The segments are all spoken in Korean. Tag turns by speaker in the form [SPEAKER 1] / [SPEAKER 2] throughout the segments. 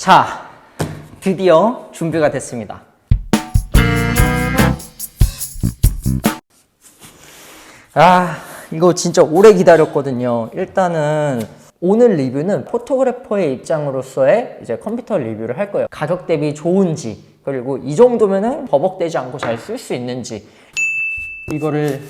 [SPEAKER 1] 자, 드디어 준비가 됐습니다. 아, 이거 진짜 오래 기다렸거든요. 일단은 오늘 리뷰는 포토그래퍼의 입장으로서의 이제 컴퓨터 리뷰를 할 거예요. 가격 대비 좋은지, 그리고 이 정도면은 버벅대지 않고 잘 쓸 수 있는지, 이거를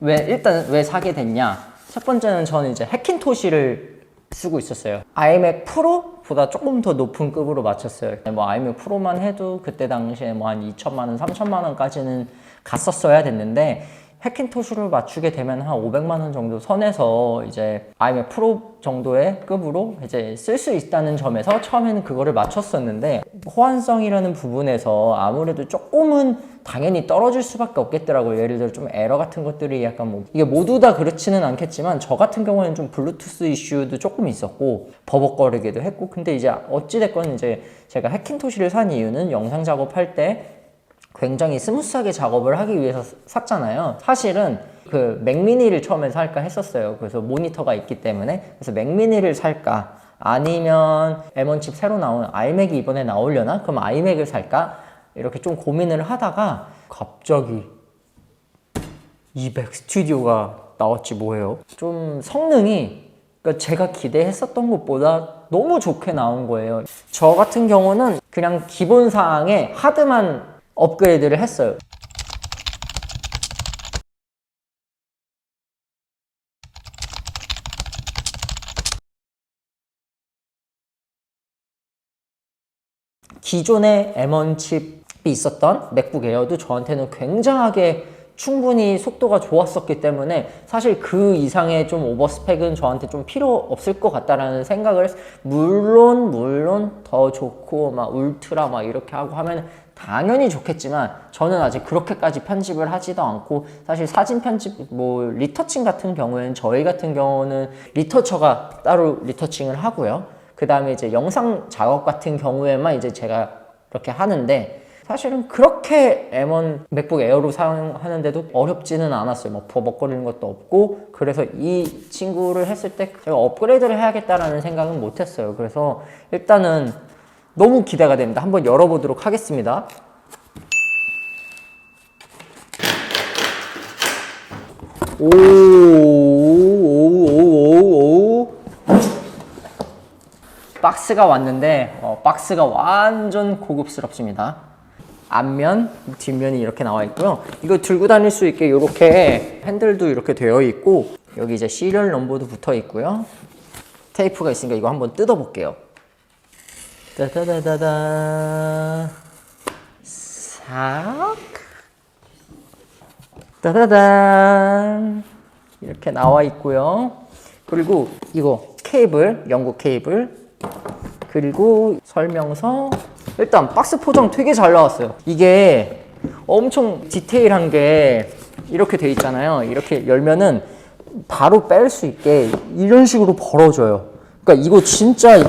[SPEAKER 1] 왜 일단 왜 사게 됐냐? 첫 번째는 저는 이제 해킨토시를 쓰고 있었어요. iMac 프로보다 조금 더 높은 급으로 맞췄어요. 뭐 iMac 프로만 해도 그때 당시에 뭐 한 2천만 원, 3천만 원까지는 갔었어야 됐는데 해킨토시를 맞추게 되면 한 500만 원 정도 선에서 이제 iMac 프로 정도의 급으로 이제 쓸 수 있다는 점에서 처음에는 그거를 맞췄었는데 호환성이라는 부분에서 아무래도 조금은 당연히 떨어질 수밖에 없겠더라고요. 예를 들어 좀 에러 같은 것들이 약간 뭐 이게 모두 다 그렇지는 않겠지만 저 같은 경우에는 좀 블루투스 이슈도 조금 있었고 버벅거리기도 했고 근데 이제 어찌 됐건 이제 제가 해킨토시를 산 이유는 영상 작업할 때 굉장히 스무스하게 작업을 하기 위해서 샀잖아요. 사실은 그 맥미니를 처음에 살까 했었어요. 그래서 모니터가 있기 때문에 그래서 맥미니를 살까 아니면 M1 칩 새로 나온 아이맥이 이번에 나오려나? 그럼 아이맥을 살까? 이렇게 좀 고민을 하다가 갑자기 200 스튜디오가 나왔지 뭐예요. 좀 성능이 그러니까 제가 기대했었던 것보다 너무 좋게 나온 거예요. 저 같은 경우는 그냥 기본 사항에 하드만 업그레이드를 했어요. 기존의 M1 칩이 있었던 맥북 에어도 저한테는 굉장하게 충분히 속도가 좋았었기 때문에 사실 그 이상의 좀 오버스펙은 저한테 좀 필요 없을 것 같다라는 생각을 했 물론 물론 더 좋고 막 울트라 막 이렇게 하고 하면 당연히 좋겠지만 저는 아직 그렇게까지 편집을 하지도 않고 사실 사진 편집 뭐 리터칭 같은 경우에는 저희 같은 경우는 리터처가 따로 리터칭을 하고요. 그 다음에 이제 영상 작업 같은 경우에만 이제 제가 그렇게 하는데 사실은 그렇게 M1 맥북 에어로 사용하는데도 어렵지는 않았어요. 뭐 버벅거리는 것도 없고 그래서 이 친구를 했을 때 제가 업그레이드를 해야겠다라는 생각은 못했어요. 그래서 일단은 너무 기대가 됩니다. 한번 열어보도록 하겠습니다. 오, 오, 오, 오, 오. 박스가 왔는데 어, 박스가 완전 고급스럽습니다. 앞면, 뒷면이 이렇게 나와 있고요. 이거 들고 다닐 수 있게 이렇게 핸들도 이렇게 되어 있고 여기 이제 시리얼 넘버도 붙어 있고요. 테이프가 있으니까 이거 한번 뜯어 볼게요. 따다다다다 싹 따다단 이렇게 나와 있고요. 그리고 이거 케이블, 영국 케이블 그리고 설명서 일단 박스 포장 되게 잘 나왔어요. 이게 엄청 디테일한 게 이렇게 돼 있잖아요. 이렇게 열면은 바로 뺄 수 있게 이런 식으로 벌어져요. 그러니까 이거 진짜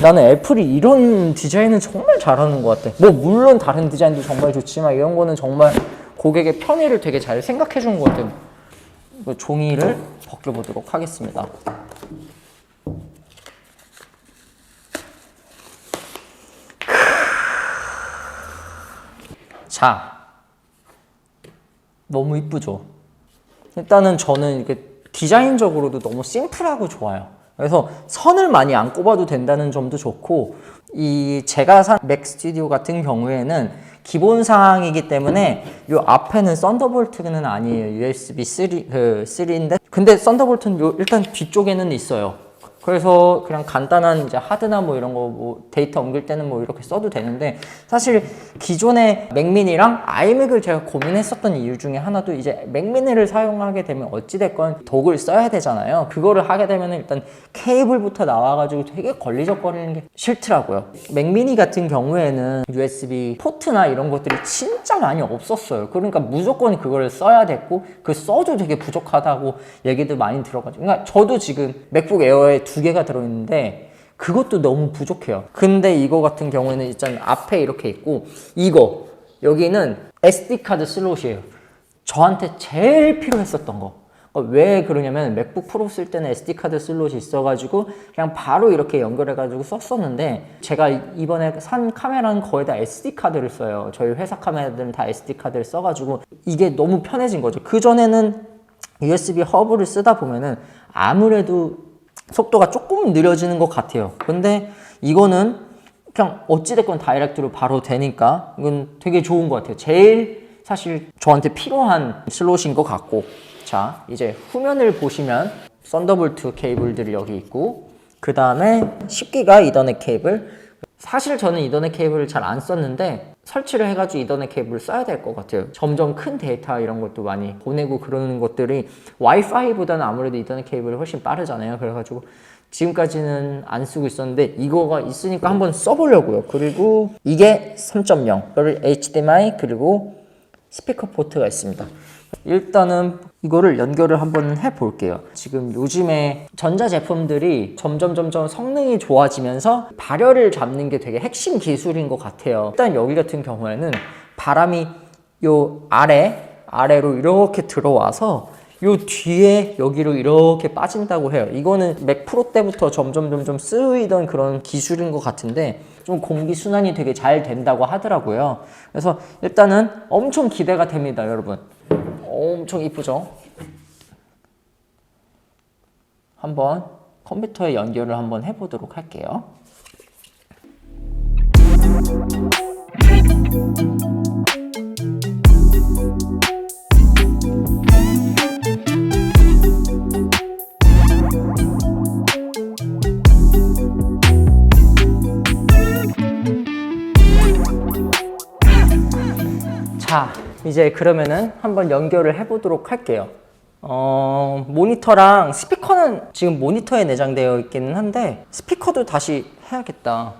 [SPEAKER 1] 나는 애플이 이런 디자인은 정말 잘하는 것 같아. 뭐 물론 다른 디자인도 정말 좋지만 이런 거는 정말 고객의 편의를 되게 잘 생각해 주는 것 같아요. 이거 종이를 벗겨보도록 하겠습니다. 자, 너무 이쁘죠? 일단은 저는 이게 디자인적으로도 너무 심플하고 좋아요. 그래서 선을 많이 안 꼽아도 된다는 점도 좋고, 이 제가 산 맥 스튜디오 같은 경우에는 기본 사항이기 때문에 요 앞에는 썬더볼트는 아니에요. USB 3, 그 3인데. 근데 썬더볼트는 요 일단 뒤쪽에는 있어요. 그래서 그냥 간단한 이제 하드나 뭐 이런 거 뭐 데이터 옮길 때는 뭐 이렇게 써도 되는데 사실 기존의 맥미니랑 아이맥을 제가 고민했었던 이유 중에 하나도 이제 맥미니를 사용하게 되면 어찌됐건 독을 써야 되잖아요. 그거를 하게 되면 일단 케이블부터 나와가지고 되게 걸리적거리는 게 싫더라고요. 맥미니 같은 경우에는 USB 포트나 이런 것들이 진짜 많이 없었어요. 그러니까 무조건 그거를 써야 됐고 그 써도 되게 부족하다고 얘기도 많이 들어가지고 그러니까 저도 지금 맥북 에어에 두 개가 들어있는데 그것도 너무 부족해요. 근데 이거 같은 경우에는 일단 앞에 이렇게 있고 이거 여기는 SD 카드 슬롯이에요. 저한테 제일 필요했었던 거. 어, 왜 그러냐면 맥북 프로 쓸 때는 SD 카드 슬롯이 있어가지고 그냥 바로 이렇게 연결해가지고 썼었는데 제가 이번에 산 카메라는 거의 다 SD 카드를 써요. 저희 회사 카메라들은 다 SD 카드를 써가지고 이게 너무 편해진 거죠. 그 전에는 USB 허브를 쓰다 보면은 아무래도 속도가 조금 느려지는 것 같아요. 근데 이거는 그냥 어찌됐건 다이렉트로 바로 되니까 이건 되게 좋은 것 같아요. 제일 사실 저한테 필요한 슬롯인 것 같고 자 이제 후면을 보시면 썬더볼트 케이블들이 여기 있고 그 다음에 10기가 이더넷 케이블 사실 저는 이더넷 케이블을 잘 안 썼는데 설치를 해가지고 이더넷 케이블을 써야 될 것 같아요. 점점 큰 데이터 이런 것도 많이 보내고 그러는 것들이 와이파이보다는 아무래도 이더넷 케이블이 훨씬 빠르잖아요. 그래가지고 지금까지는 안 쓰고 있었는데 이거가 있으니까 한번 써보려고요. 그리고 이게 3.0 그리고 HDMI 그리고 스피커 포트가 있습니다. 일단은 이거를 연결을 한번 해 볼게요. 지금 요즘에 전자 제품들이 점점 점점 성능이 좋아지면서 발열을 잡는 게 되게 핵심 기술인 것 같아요. 일단 여기 같은 경우에는 바람이 요 아래 아래로 이렇게 들어와서 요 뒤에 여기로 이렇게 빠진다고 해요. 이거는 맥 프로 때부터 점점 점점 쓰이던 그런 기술인 것 같은데 좀 공기 순환이 되게 잘 된다고 하더라고요. 그래서 일단은 엄청 기대가 됩니다, 여러분. 엄청 이쁘죠? 한번 컴퓨터에 연결을 한번 해보도록 할게요. 자, 이제 그러면은 한번 연결을 해보도록 할게요. 어, 모니터랑 스피커는 지금 모니터에 내장되어 있기는 한데 스피커도 다시 해야겠다.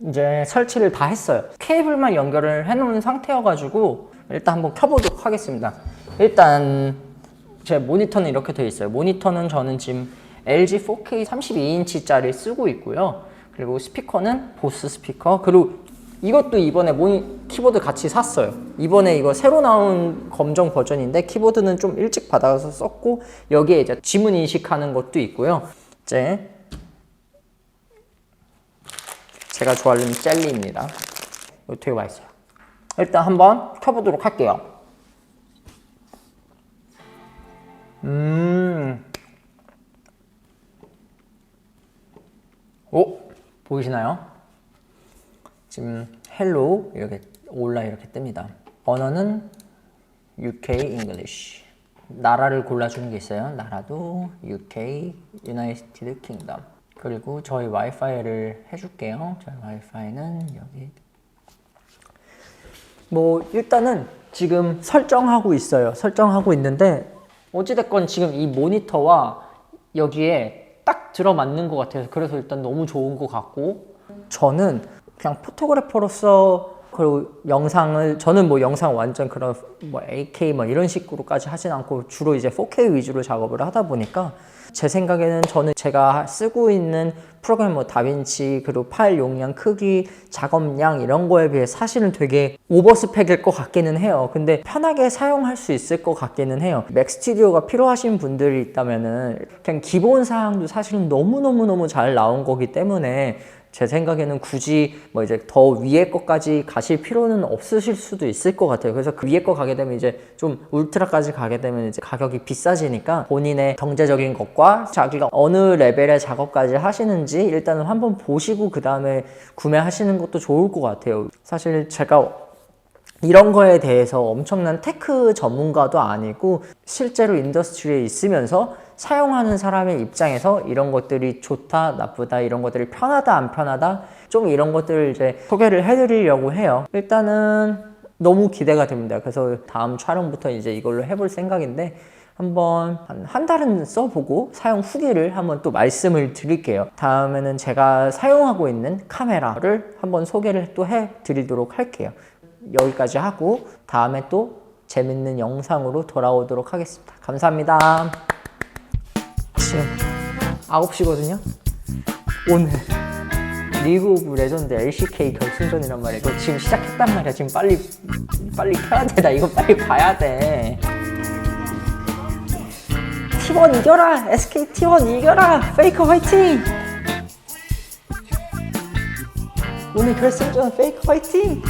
[SPEAKER 1] 이제 설치를 다 했어요. 케이블만 연결을 해놓은 상태여가지고 일단 한번 켜보도록 하겠습니다. 일단 제 모니터는 이렇게 되어 있어요. 모니터는 저는 지금 LG 4K 32인치짜리 쓰고 있고요. 그리고 스피커는 보스 스피커. 그리고 이것도 이번에 모니 키보드 같이 샀어요. 이번에 이거 새로 나온 검정 버전인데 키보드는 좀 일찍 받아서 썼고 여기에 이제 지문 인식하는 것도 있고요. 이제 제가 좋아하는 젤리입니다. 이거 되게 맛있어요. 일단 한번 켜보도록 할게요. 음. 오, 보이시나요? 지금 헬로 이렇게 올라 이렇게 뜹니다. 언어는 UK English. 나라를 골라주는 게 있어요. 나라도 UK United Kingdom. 그리고 저희 와이파이를 해줄게요. 저희 와이파이는 여기. 뭐 일단은 지금 설정하고 있어요. 설정하고 있는데 어찌됐건 지금 이 모니터와 여기에 딱 들어맞는 것 같아서 그래서 일단 너무 좋은 것 같고. 저는 그냥 포토그래퍼로서 그리고 영상을 저는 뭐 영상 완전 그런 뭐 8K 뭐 이런 식으로까지 하진 않고 주로 이제 4K 위주로 작업을 하다 보니까 제 생각에는 저는 제가 쓰고 있는 프로그램 뭐 다빈치 그리고 파일 용량 크기 작업량 이런 거에 비해 사실은 되게 오버스펙일 것 같기는 해요. 근데 편하게 사용할 수 있을 것 같기는 해요. 맥 스튜디오가 필요하신 분들이 있다면은 그냥 기본 사양도 사실은 너무너무너무 잘 나온 거기 때문에 제 생각에는 굳이 뭐 이제 더 위에 것까지 가실 필요는 없으실 수도 있을 것 같아요. 그래서 그 위에 거 가게 되면 이제 좀 울트라까지 가게 되면 이제 가격이 비싸지니까 본인의 경제적인 것과 자기가 어느 레벨의 작업까지 하시는지 일단은 한번 보시고 그 다음에 구매하시는 것도 좋을 것 같아요. 사실 제가 이런 거에 대해서 엄청난 테크 전문가도 아니고 실제로 인더스트리에 있으면서 사용하는 사람의 입장에서 이런 것들이 좋다, 나쁘다, 이런 것들이 편하다, 안 편하다, 좀 이런 것들을 이제 소개를 해드리려고 해요. 일단은 너무 기대가 됩니다. 그래서 다음 촬영부터 이제 이걸로 해볼 생각인데 한번 한, 한 달은 써보고 사용 후기를 한번 또 말씀을 드릴게요. 다음에는 제가 사용하고 있는 카메라를 한번 소개를 또 해드리도록 할게요. 여기까지 하고 다음에 또 재밌는 영상으로 돌아오도록 하겠습니다. 감사합니다. 지금 9시거든요. 오늘 리그 오브 레전드 LCK 결승전이란 말이야. 이거 지금 시작했단 말이야. 지금 빨리 빨리 켜야 돼. 나 이거 빨리 봐야 돼. T1 이겨라! SK T1 이겨라! 페이커 화이팅! 오늘 결승전 페이커 화이팅!